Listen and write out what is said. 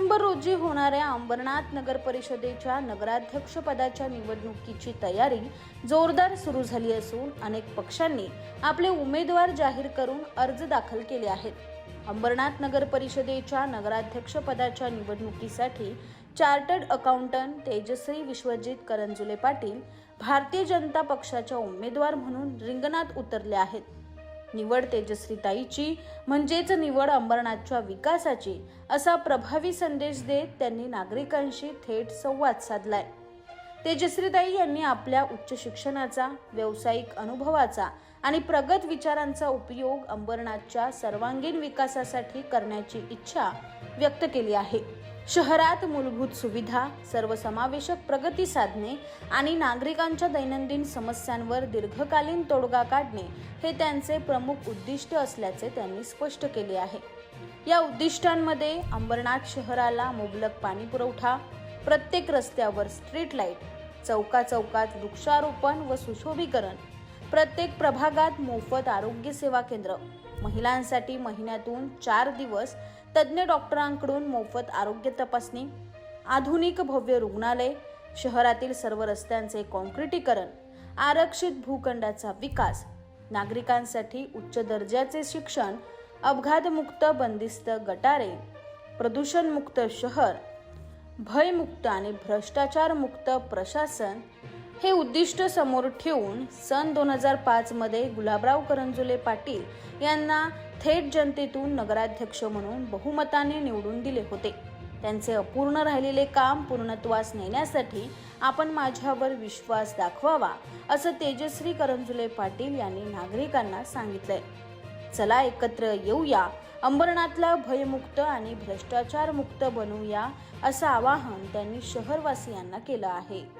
डिसेंबर रोजी होणाऱ्या अंबरनाथ नगर परिषदेच्या नगराध्यक्षपदाच्या निवडणुकीची तयारी जोरदार सुरू झाली असून अनेक पक्षांनी आपले उमेदवार जाहीर करून अर्ज दाखल केले आहेत. अंबरनाथ नगर परिषदेच्या नगराध्यक्षपदाच्या निवडणुकीसाठी चार्टर्ड अकाउंटंट तेजश्री विश्वजित करंजुले पाटील भारतीय जनता पक्षाच्या उमेदवार म्हणून रिंगणात उतरले आहेत. निवड तेजश्रीताईची म्हणजेच निवड अंबरनाथच्या विकासाची असा प्रभावी संदेश देत त्यांनी नागरिकांशी थेट संवाद साधलाय. तेजस्रीताई यांनी आपल्या उच्च शिक्षणाचा व्यावसायिक अनुभवाचा आणि प्रगत विचारांचा उपयोग अंबरनाथच्या सर्वांगीण विकासासाठी करण्याची इच्छा व्यक्त केली आहे. शहरात मूलभूत सुविधा सर्वसमावेशक प्रगती साधणे आणि नागरिकांच्या दैनंदिन समस्यांवर दीर्घकालीन तोडगा काढणे हे त्यांचे प्रमुख उद्दिष्ट असल्याचे त्यांनी स्पष्ट केले आहे. या उद्दिष्टांमध्ये अंबरनाथ शहराला मुबलक पाणी पुरवठा प्रत्येक रस्त्यावर स्ट्रीट लाइट चौका चौकात वृक्षारोपण व सुशोभीकरण प्रत्येक प्रभागात मोफत आरोग्य सेवा केंद्र. महिलांसाठी महिन्यातून चार दिवस तज्ज्ञ डॉक्टरांकडून मोफत आरोग्य तपासणी आधुनिक भव्य रुग्णालय शहरातील सर्व रस्त्यांचे कॉन्क्रिटीकरण आरक्षित भूखंडाचा विकास नागरिकांसाठी उच्च दर्जाचे शिक्षण अपघातमुक्त बंदिस्त गटारे प्रदूषणमुक्त शहर भयमुक्त आणि भ्रष्टाचारमुक्त प्रशासन हे उद्दिष्ट समोर ठेवून सन दोन हजार पाचमध्ये गुलाबराव करंजुले पाटील यांना थेट जनतेतून नगराध्यक्ष म्हणून बहुमताने निवडून दिले होते. त्यांचे अपूर्ण राहिलेले काम पूर्णत्वास नेण्यासाठी आपण माझ्यावर विश्वास दाखवावा असं तेजश्री करंजुले पाटील यांनी नागरिकांना सांगितलंय. चला एकत्र येऊया अंबरनाथला भयमुक्त आणि भ्रष्टाचारमुक्त बनवूया असं आवाहन त्यांनी शहरवासियांना केलं आहे.